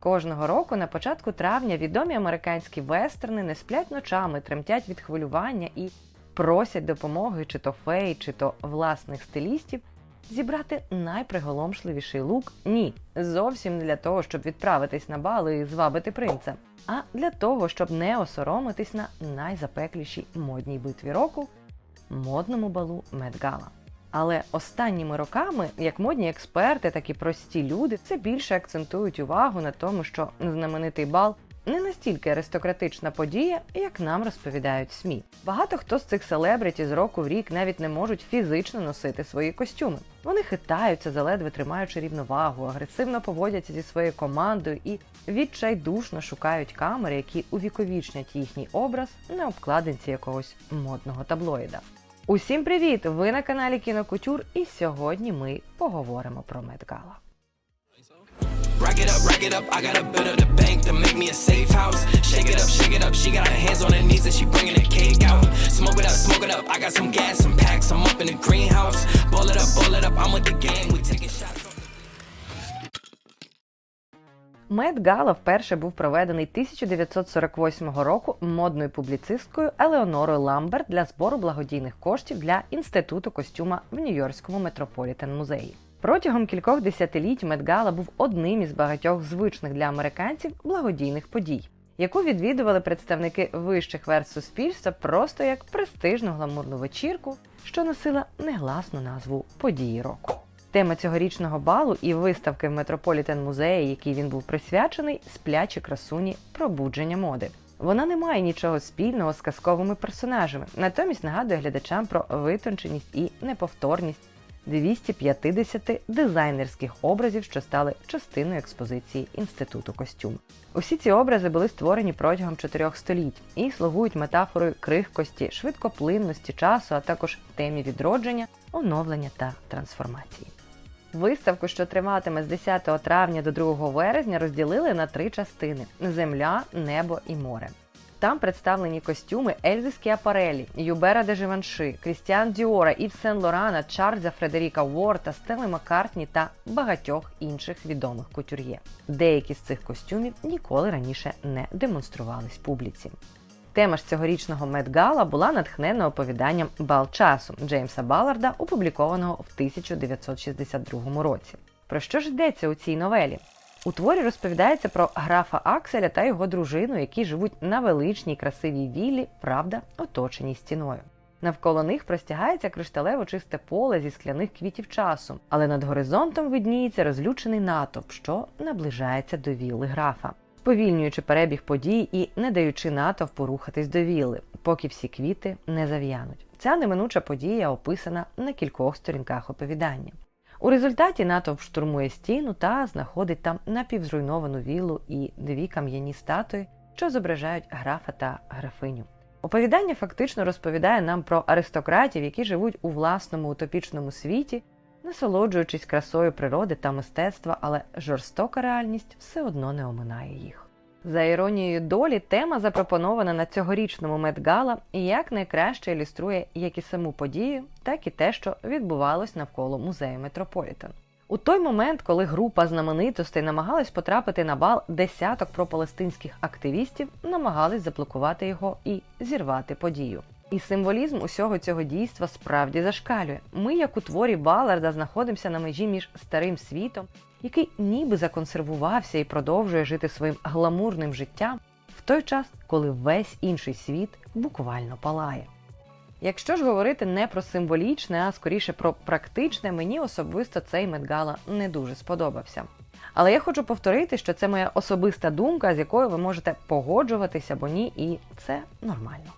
Кожного року на початку травня відомі американські вестерни не сплять ночами, тремтять від хвилювання і просять допомоги чи то фей, чи то власних стилістів зібрати найприголомшливіший лук. Ні, зовсім не для того, щоб відправитись на бал і звабити принца, а для того, щоб не осоромитись на найзапеклішій модній битві року модному балу Медгала. Але останніми роками, як модні експерти, так і прості люди, все більше акцентують увагу на тому, що знаменитий бал не настільки аристократична подія, як нам розповідають СМІ. Багато хто з цих селебриті з року в рік навіть не можуть фізично носити свої костюми. Вони хитаються, заледве тримаючи рівновагу, агресивно поводяться зі своєю командою і відчайдушно шукають камери, які увіковічнять їхній образ на обкладинці якогось модного таблоїда. Усім привіт! Ви на каналі Кінокутюр, і сьогодні ми поговоримо про Медгала. Мед Гала вперше був проведений 1948 року модною публіцисткою Елеонорою Ламберт для збору благодійних коштів для інституту костюма в Нью-Йоркському метрополітен музеї. Протягом кількох десятиліть Мед Гала був одним із багатьох звичних для американців благодійних подій, яку відвідували представники вищих верств суспільства просто як престижну гламурну вечірку, що носила негласну назву події року. Тема цьогорічного балу і виставки в Метрополітен музеї, який він був присвячений, сплячі красуні пробудження моди. Вона не має нічого спільного з казковими персонажами, натомість нагадує глядачам про витонченість і неповторність 250 дизайнерських образів, що стали частиною експозиції інституту костюм. Усі ці образи були створені протягом чотирьох століть і слугують метафорою крихкості, швидкоплинності часу, а також темі відродження, оновлення та трансформації. Виставку, що триватиме з 10 травня до 2 вересня, розділили на три частини: земля, небо і море. Там представлені костюми Ельзи Скіапарелі, Юбера де Живанши, Крістіан Діора, Ів Сен Лорана, Чарльза Фредеріка Уорта, Стели Маккартні та багатьох інших відомих кутюр'є. Деякі з цих костюмів ніколи раніше не демонструвались публіці. Тема ж цьогорічного Медгала була натхнена оповіданням Бал часу Джеймса Балларда, опублікованого в 1962 році. Про що ж йдеться у цій новелі? У творі розповідається про графа Акселя та його дружину, які живуть на величній красивій віллі, правда, оточеній стіною. Навколо них простягається кришталево чисте поле зі скляних квітів часу, але над горизонтом видніється розлючений натовп, що наближається до вілли графа, сповільнюючи перебіг подій і не даючи натовпу рухатись до вілли, поки всі квіти не зав'януть. Ця неминуча подія описана на кількох сторінках оповідання. У результаті натовп штурмує стіну та знаходить там напівзруйновану віллу і дві кам'яні статуї, що зображають графа та графиню. Оповідання фактично розповідає нам про аристократів, які живуть у власному утопічному світі, насолоджуючись красою природи та мистецтва, але жорстока реальність все одно не оминає їх. За іронією долі, тема запропонована на цьогорічному Медгала і як найкраще ілюструє як і саму подію, так і те, що відбувалось навколо музею Метрополітен. У той момент, коли група знаменитостей намагалась потрапити на бал, десяток пропалестинських активістів намагались заблокувати його і зірвати подію. І символізм усього цього дійства справді зашкалює. Ми, як у творі Баларда, знаходимося на межі між старим світом, який ніби законсервувався і продовжує жити своїм гламурним життям, в той час, коли весь інший світ буквально палає. Якщо ж говорити не про символічне, а скоріше про практичне, мені особисто цей Медгала не дуже сподобався. Але я хочу повторити, що це моя особиста думка, з якою ви можете погоджуватися або ні, і це нормально.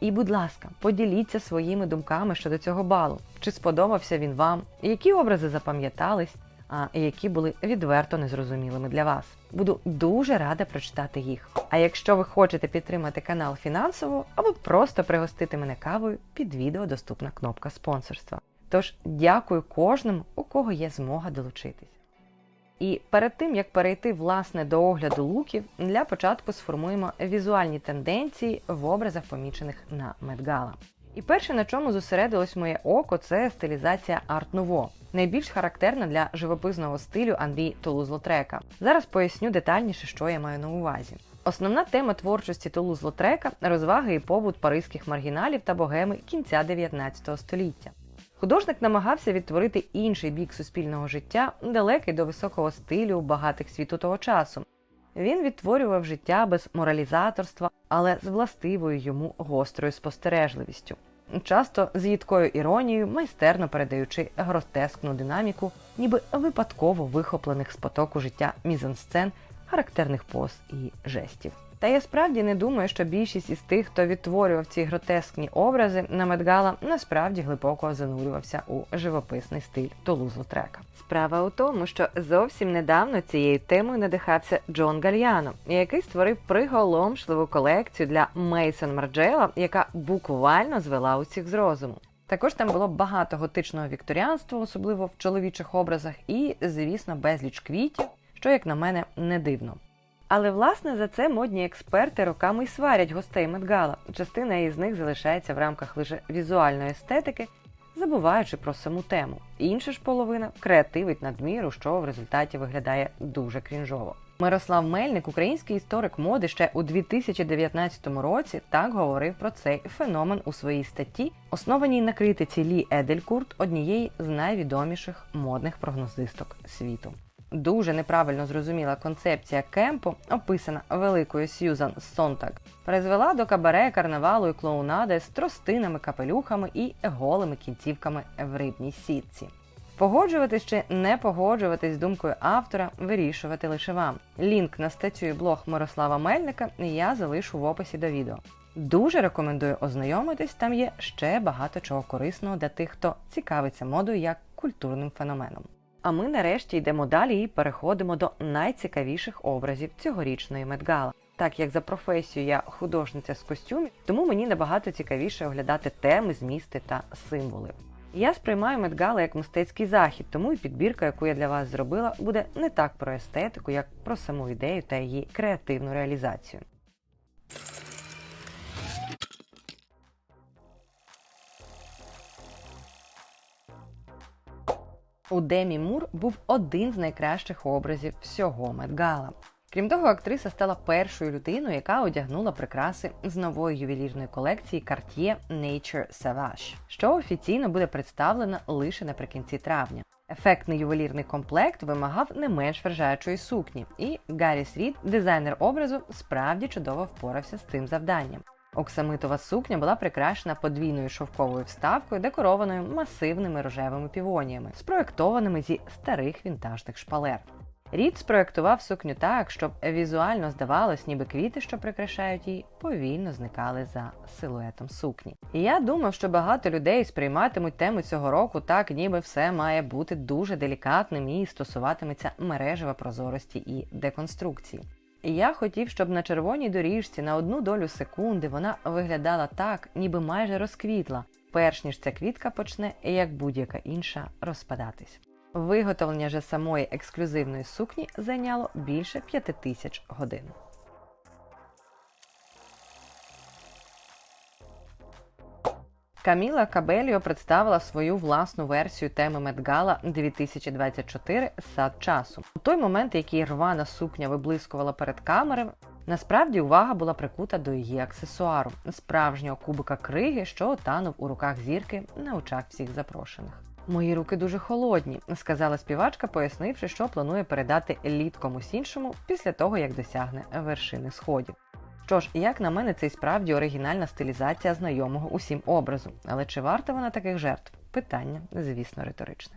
І, будь ласка, поділіться своїми думками щодо цього балу. Чи сподобався він вам, які образи запам'ятались, а які були відверто незрозумілими для вас. Буду дуже рада прочитати їх. А якщо ви хочете підтримати канал фінансово або просто пригостити мене кавою, під відео доступна кнопка спонсорства. Тож дякую кожному, у кого є змога долучитись. І перед тим як перейти власне до огляду луків, для початку сформуємо візуальні тенденції в образах, помічених на Медгала. І перше, на чому зосередилось моє око, це стилізація арт-нуво. найбільш характерна для живописного стилю Андрій Тулуз-Лотрека. Зараз поясню детальніше, що я маю на увазі. Основна тема творчості Тулуз-Лотрека – розваги і побут паризьких маргіналів та богеми кінця 19 століття. Художник намагався відтворити інший бік суспільного життя, далекий до високого стилю багатих світу того часу. Він відтворював життя без моралізаторства, але з властивою йому гострою спостережливістю. Часто з їдкою іронією, майстерно передаючи гротескну динаміку, ніби випадково вихоплених з потоку життя мізансцен, характерних поз і жестів. Та я справді не думаю, що більшість із тих, хто відтворював ці гротескні образи на Медгала, насправді глибоко занурювався у живописний стиль Тулуз-Лотрека. Справа у тому, що зовсім недавно цією темою надихався Джон Гальяно, який створив приголомшливу колекцію для Мейсон Марджела, яка буквально звела усіх з розуму. Також там було багато готичного вікторіанства, особливо в чоловічих образах, і, звісно, безліч квітів, що, як на мене, не дивно. Але власне за це модні експерти роками й сварять гостей Медгала. Частина із них залишається в рамках лише візуальної естетики, забуваючи про саму тему. Інша ж половина креативить надміру, що в результаті виглядає дуже крінжово. Мирослав Мельник, український історик моди, ще у 2019 році так говорив про цей феномен у своїй статті, основаній на критиці Лі Еделькурт, однієї з найвідоміших модних прогнозисток світу. Дуже неправильно зрозуміла концепція кемпу, описана великою Сьюзан Сонтак, призвела до кабаре карнавалу і клоунади з тростинами, капелюхами і голими кінцівками в рибній сітці. Погоджуватись чи не погоджуватись з думкою автора, вирішувати лише вам. Лінк на статтю і блог Мирослава Мельника я залишу в описі до відео. Дуже рекомендую ознайомитись, там є ще багато чого корисного для тих, хто цікавиться модою як культурним феноменом. А ми нарешті йдемо далі і переходимо до найцікавіших образів цьогорічної Медгала. Так як за професією я художниця з костюмів, тому мені набагато цікавіше оглядати теми, змісти та символи. Я сприймаю Медгала як мистецький захід, тому і підбірка, яку я для вас зробила, буде не так про естетику, як про саму ідею та її креативну реалізацію. У Демі Мур був один з найкращих образів всього Медгала. Крім того, актриса стала першою людиною, яка одягнула прикраси з нової ювелірної колекції Cartier Nature Savage, що офіційно буде представлена лише наприкінці травня. Ефектний ювелірний комплект вимагав не менш вражаючої сукні, і Гаррі Світ, дизайнер образу, справді чудово впорався з цим завданням. Оксамитова сукня була прикрашена подвійною шовковою вставкою, декорованою масивними рожевими півоніями, спроєктованими зі старих вінтажних шпалер. Рід спроєктував сукню так, щоб візуально здавалось, ніби квіти, що прикрашають її, повільно зникали за силуетом сукні. І я думав, що багато людей сприйматимуть тему цього року так, ніби все має бути дуже делікатним і стосуватиметься мережева прозорості і деконструкції. І я хотів, щоб на червоній доріжці на одну долю секунди вона виглядала так, ніби майже розквітла, перш ніж ця квітка почне, як будь-яка інша, розпадатись. Виготовлення же самої ексклюзивної сукні зайняло більше п'яти тисяч годин. Каміла Кабельо представила свою власну версію теми Медгала 2024 Сад часу. У той момент, який рвана сукня виблискувала перед камерами, насправді увага була прикута до її аксесуару справжнього кубика криги, що танув у руках зірки на очах всіх запрошених. Мої руки дуже холодні, сказала співачка, пояснивши, що планує передати лід комусь іншому після того, як досягне вершини сходів. Що ж, як на мене, це й справді оригінальна стилізація знайомого усім образу. Але чи варта вона таких жертв? Питання, звісно, риторичне.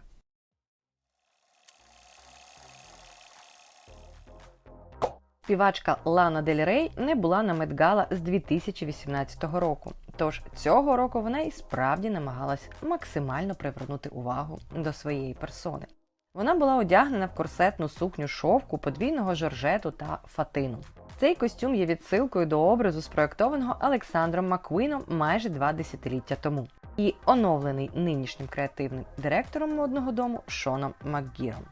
Співачка Лана Дель Рей не була на Медгала з 2018 року. Тож цього року вона і справді намагалась максимально привернути увагу до своєї персони. Вона була одягнена в корсетну сукню шовку, подвійного жоржету та фатину. Цей костюм є відсилкою до образу, спроєктованого Олександром Маккуіном майже два десятиліття тому, і оновлений нинішнім креативним директором модного дому Шоном Макгіром.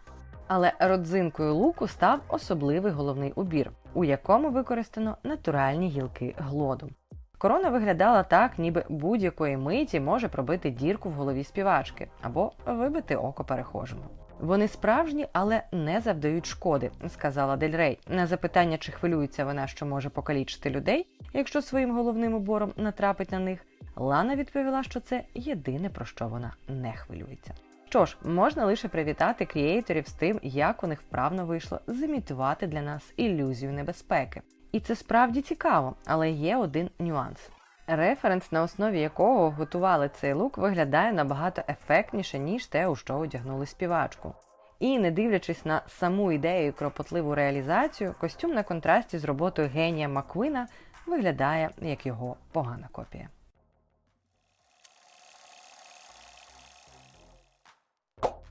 Але родзинкою луку став особливий головний убір, у якому використано натуральні гілки глоду. Корона виглядала так, ніби будь-якої миті може пробити дірку в голові співачки або вибити око перехожому. Вони справжні, але не завдають шкоди, сказала Дель Рей. На запитання, чи хвилюється вона, що може покалічити людей, якщо своїм головним убором натрапить на них. Лана відповіла, що це єдине про що вона не хвилюється. Що ж, можна лише привітати кріейторів з тим, як у них вправно вийшло зімітувати для нас ілюзію небезпеки. І це справді цікаво, але є один нюанс. Референс, на основі якого готували цей лук, виглядає набагато ефектніше, ніж те, у що одягнули співачку. І не дивлячись на саму ідею кропотливу реалізацію, костюм на контрасті з роботою генія Маквина виглядає як його погана копія.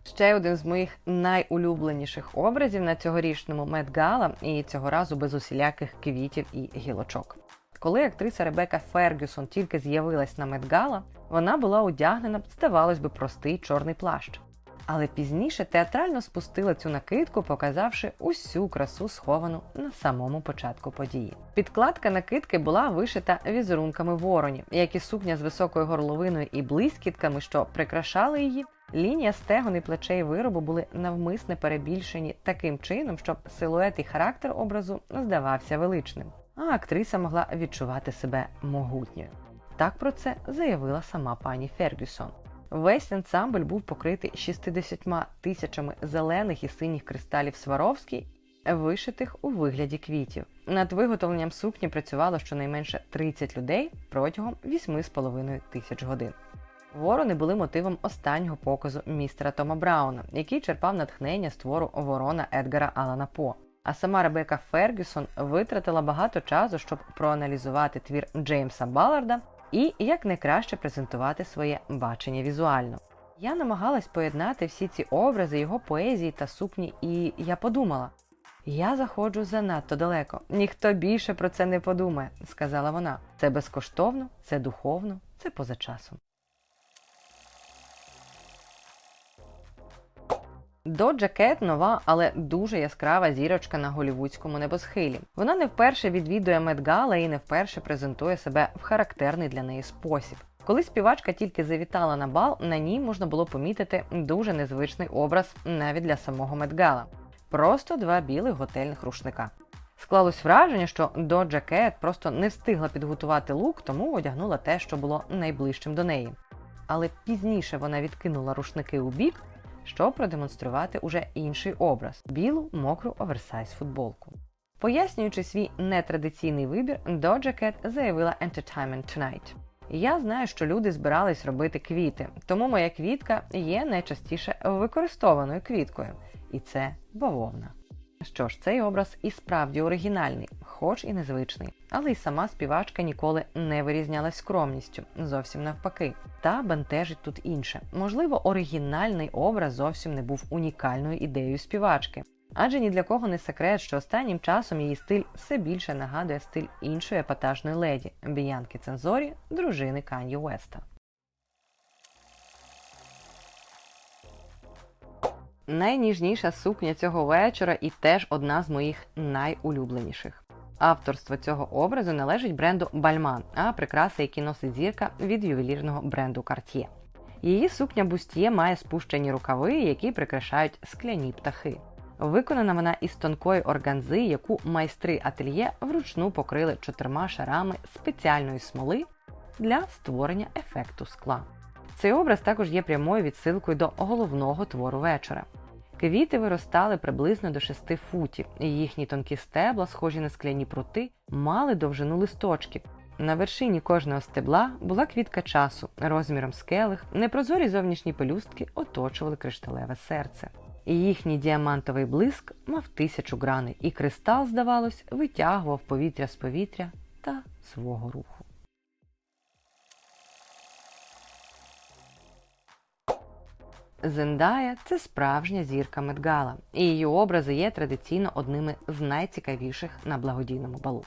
Ще один з моїх найулюбленіших образів на цьогорічному Медгала, і цього разу без усіляких квітів і гілочок. Коли актриса Ребека Фергюсон тільки з'явилась на Медгала, вона була одягнена, здавалось би, простий чорний плащ. Але пізніше театрально спустила цю накидку, показавши усю красу, сховану на самому початку події. Підкладка накидки була вишита візерунками воронів, як і сукня з високою горловиною і блискітками, що прикрашали її. Лінія стегон і плечей виробу були навмисне перебільшені таким чином, щоб силует і характер образу здавався величним, а актриса могла відчувати себе могутньою. Так про це заявила сама пані Фергюсон. Весь ансамбль був покритий 60 тисячами зелених і синіх кристалів Сваровський, вишитих у вигляді квітів. Над виготовленням сукні працювало щонайменше 30 людей протягом 8,5 тисяч годин. Ворони були мотивом останнього показу містера Тома Брауна, який черпав натхнення з твору ворона Едгара Алана По. А сама Ребека Фергюсон витратила багато часу, щоб проаналізувати твір Джеймса Балларда і як найкраще презентувати своє бачення візуально. Я намагалась поєднати всі ці образи його поезії та сукні, і я подумала: я заходжу занадто далеко. Ніхто більше про це не подумає, сказала вона. Це безкоштовно, це духовно, це поза часом. Доджа Кет нова, але дуже яскрава зірочка на голівудському небосхилі. Вона не вперше відвідує Медгала і не вперше презентує себе в характерний для неї спосіб. Коли співачка тільки завітала на бал, на ній можна було помітити дуже незвичний образ навіть для самого Медгала. Просто два білих готельних рушника. Склалось враження, що Доджа Кет просто не встигла підготувати лук, тому одягнула те, що було найближчим до неї. Але пізніше вона відкинула рушники у бік щоб продемонструвати уже інший образ білу мокру оверсайз футболку. Пояснюючи свій нетрадиційний вибір, Doja Cat заявила Entertainment Tonight. Я знаю, що люди збирались робити квіти, тому моя квітка є найчастіше використованою квіткою, і це бавовна. Що ж, цей образ і справді оригінальний, хоч і незвичний, але й сама співачка ніколи не вирізнялась скромністю, зовсім навпаки. Та бентежить тут інше. Можливо, оригінальний образ зовсім не був унікальною ідеєю співачки. Адже ні для кого не секрет, що останнім часом її стиль все більше нагадує стиль іншої епатажної леді Біянки Цензорі, дружини Кан'ї Уеста. Найніжніша сукня цього вечора і теж одна з моїх найулюбленіших. Авторство цього образу належить бренду Бальман, а прикраса, які носить зірка від ювелірного бренду Cartier. Її сукня бустіє має спущені рукави, які прикрашають скляні птахи. Виконана вона із тонкої органзи, яку майстри ательє вручну покрили чотирма шарами спеціальної смоли для створення ефекту скла. Цей образ також є прямою відсилкою до головного твору вечора. Квіти виростали приблизно до 6 футів, і їхні тонкі стебла, схожі на скляні прути, мали довжину листочків. На вершині кожного стебла була квітка часу розміром скелих, непрозорі зовнішні пелюстки оточували кришталеве серце. Їхній діамантовий блиск мав тисячу граней, і кристал, здавалось, витягував повітря з повітря та свого руху. Зендая це справжня зірка Медгала, і її образи є традиційно одними з найцікавіших на благодійному балу.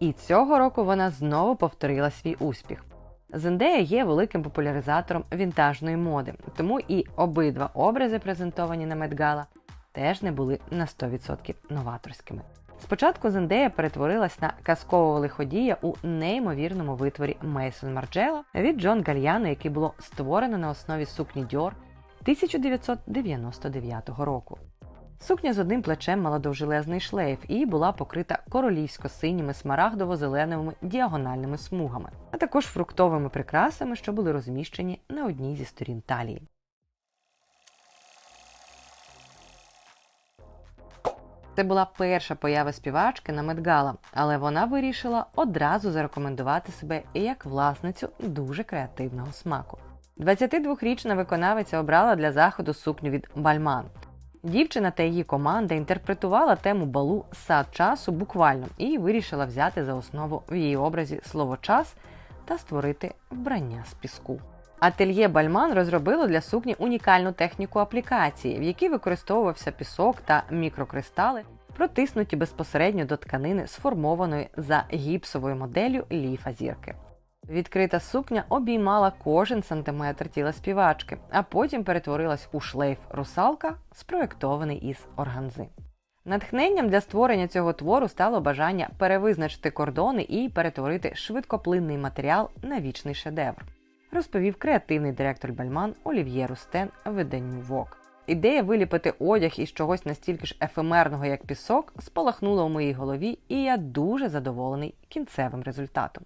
І цього року вона знову повторила свій успіх. Зендея є великим популяризатором вінтажної моди, тому і обидва образи, презентовані на Медгала, теж не були на 100% новаторськими. Спочатку Зендея перетворилась на казкового лиходія у неймовірному витворі Мейсон Марджела від Джон Гальяно, який було створено на основі сукні Дьор 1999 року. Сукня з одним плечем мала довжелезний шлейф і була покрита королівсько-синіми смарагдово-зеленими діагональними смугами, а також фруктовими прикрасами, що були розміщені на одній зі сторін талії. Це була перша поява співачки на Медгала, але вона вирішила одразу зарекомендувати себе як власницю дуже креативного смаку. 22-річна виконавиця обрала для заходу сукню від Бальман. Дівчина та її команда інтерпретувала тему балу сад часу буквально і вирішила взяти за основу в її образі слово час та створити вбрання з піску. Ательє Бальман розробило для сукні унікальну техніку аплікації, в якій використовувався пісок та мікрокристали, протиснуті безпосередньо до тканини, сформованої за гіпсовою моделлю ліфа зірки. Відкрита сукня обіймала кожен сантиметр тіла співачки, а потім перетворилась у шлейф русалка, спроєктований із органзи. Натхненням для створення цього твору стало бажання перевизначити кордони і перетворити швидкоплинний матеріал на вічний шедевр, розповів креативний директор Бальман Олів'є Рустен виданню Vogue. Ідея виліпити одяг із чогось настільки ж ефемерного, як пісок, спалахнула у моїй голові, і я дуже задоволений кінцевим результатом.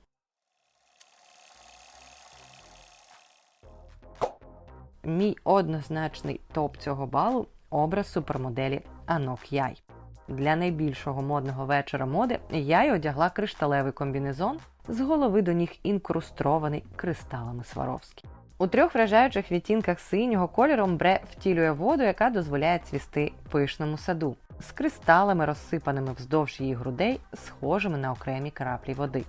Мій однозначний топ цього балу образ супермоделі Анок Яй. Для найбільшого модного вечора моди я й одягла кришталевий комбінезон з голови до ніг інкрустрований кристалами Сваровські. У трьох вражаючих відтінках синього кольору Мбре втілює воду, яка дозволяє цвісти пишному саду, з кристалами, розсипаними вздовж її грудей, схожими на окремі краплі води.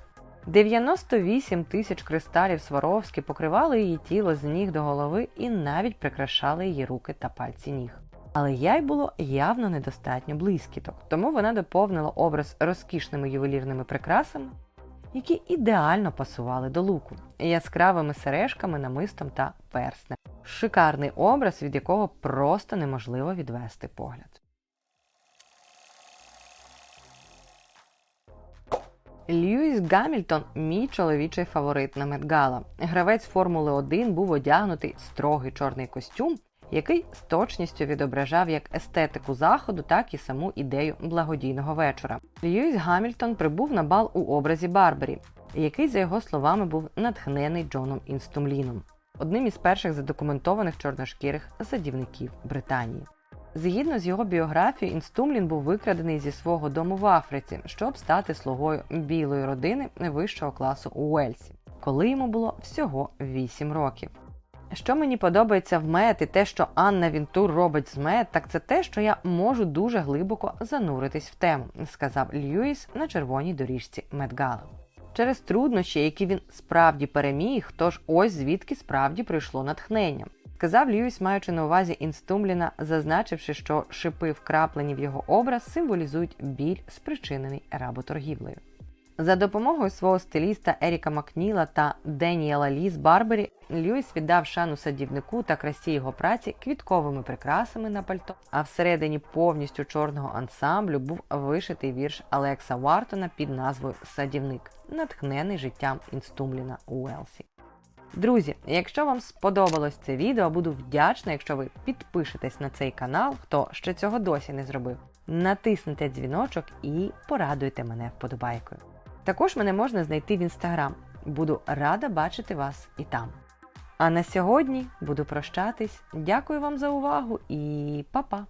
98 тисяч кристалів Сваровські покривали її тіло з ніг до голови і навіть прикрашали її руки та пальці ніг. Але яй було явно недостатньо блискіток, тому вона доповнила образ розкішними ювелірними прикрасами, які ідеально пасували до луку, яскравими сережками, намистом та перснем. Шикарний образ, від якого просто неможливо відвести погляд. Льюіс Гамільтон мій чоловічий фаворит на Медгала. Гравець Формули 1 був одягнутий строгий чорний костюм, який з точністю відображав як естетику заходу, так і саму ідею благодійного вечора. Льюіс Гамільтон прибув на бал у образі Барбарі, який, за його словами, був натхнений Джоном Інстумліном, одним із перших задокументованих чорношкірих садівників Британії. Згідно з його біографією, Інстумлін був викрадений зі свого дому в Африці, щоб стати слугою білої родини вищого класу у Уельсі, коли йому було всього 8 років. Що мені подобається в мед і те, що Анна Вінтур робить з мед, так це те, що я можу дуже глибоко зануритись в тему, сказав Льюіс на червоній доріжці Медгала. Через труднощі, які він справді переміг, тож ось звідки справді прийшло натхнення. Сказав Льюіс, маючи на увазі Інстумліна, зазначивши, що шипи, вкраплені в його образ, символізують біль, спричинений работоргівлею. За допомогою свого стиліста Еріка Макніла та Деніела Лі з Барбері Льюіс віддав шану садівнику та красі його праці квітковими прикрасами на пальто. А всередині повністю чорного ансамблю був вишитий вірш Алекса Вартона під назвою Садівник, натхнений життям Інстумліна Уелсі. Друзі, якщо вам сподобалось це відео, буду вдячна, якщо ви підпишетесь на цей канал, хто ще цього досі не зробив. Натиснете дзвіночок і порадуйте мене вподобайкою. Також мене можна знайти в інстаграм. Буду рада бачити вас і там. А на сьогодні буду прощатись. Дякую вам за увагу і па-па!